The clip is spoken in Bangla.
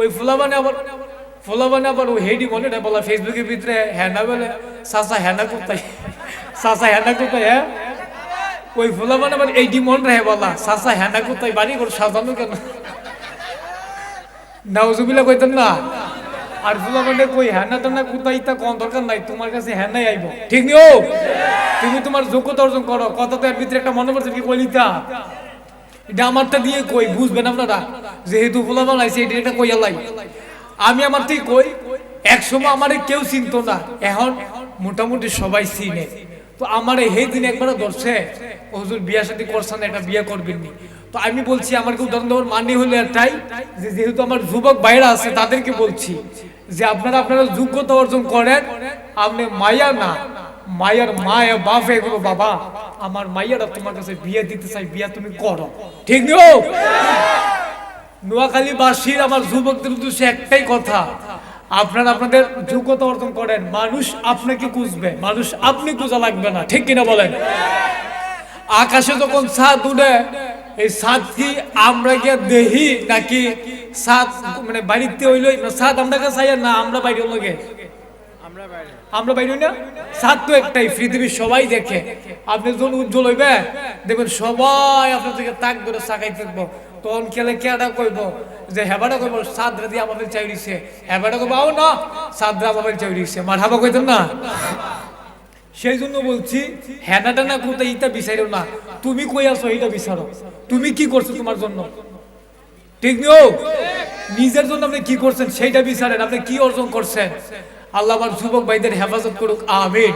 ওই ফুলাবানে আবার ফুলাবানে আবার ওই হেডি মনে না বলা ফেসবুকের ভিতরে হ্যান্ডা বলে, সাসা হ্যান্ডা কোথায়? সাসা হ্যান্ডা কোথায় হ্যাঁ? ওই ফুলাবানে আবার এইডি মন রে বলা, সাসা হ্যান্ডা কোথায়, বাড়ি করে সাজানো কেন? নাউজুবিল্লা কইতেন না? আর ফুলাবানে কই হ্যান্ডা টান্না কোথায়, তা কোন দরকার নাই, তোমার কাছে হ্যান্ডাই আইব। ঠিক নিও? তুমি তোমার যোগ্যতা অর্জন করো, কথা তো এর ভিতরে একটা মনে পড়ছে কি কইলিতা এটা আমারটা দিয়ে কই, বুঝবেন আপনারা? যেহেতু ফুলা বানাইছে, এটা এটা কইয়া লাই। আমি আমার থেকে কই, এক সময় আমারে কেউ চিনতো না। এখন মোটামুটি সবাই চিনে। তো আমার এই দিন একবার ধরছে হুজুর, বিয়া সাথে করছেন একটা বিয়ে করবেন নি। তো আমি বলছি, আমার কেউ উদাহরণ দেওয়ার মানে হলো একটাই, যে যেহেতু আমার যুবক বাইরা আছে, তাদেরকে বলছি যে আপনারা আপনারা যোগ্যতা অর্জন করেন, আপনি মায়া না। মায়ের মায়া, বাপ এগুলো বাবা, আমার মাইয়ারা তোমার কাছে বিয়ে দিতে চাই বিয়ে তুমি করো। ঠিক নিও নোয়াখালী বাসীর আমার যুবকদের উদ্দেশ্যে একটাই কথা। আপনারা আপনাদের যোগ্যতা অর্জন করেন। মানুষ আপনাকে খুঁজবে। মানুষ আপনি খোঁজা লাগবে না। ঠিক কিনা বলেন? আকাশে যখন ছাদ উঠে এই ছাদ কি আমরা গিয়ে দেহি নাকি ছাদ মানে বাড়িতে হইল? ছাদ আমরা কাছে আইয়া না আমরা বাইরে লগে আমরা বাইরে। না? ছাদ তো একটাই পৃথিবীর সবাই দেখে। আপনি যখন উজ্জ্বল হইবে দেখবেন সবাই আপনার থেকে তাক ধরে চাকাই থাকব। তখন খেলে কেডা কইব? যে হেবাটা কইব, সাদরা দিয়ে আমাদের চাই দিছে হেবাটা কইব, আও না, সাদরা আমাদের চাই দিছে মাঠাবা কইতেন না? সেই জন্য বলছি, হেনাটা না কোথায় ইটা বিচারো না। তুমি কই আছো, এইটা বিচারো। তুমি কি করছ তোমার জন্য? ঠিক নিও নিজের জন্য আপনি কি করছেন, সেইটা বিচারেন। আপনি কি অর্জন করছেন? আল্লাহ আমার যুবক ভাইদের হেফাজত করুক, আমিন।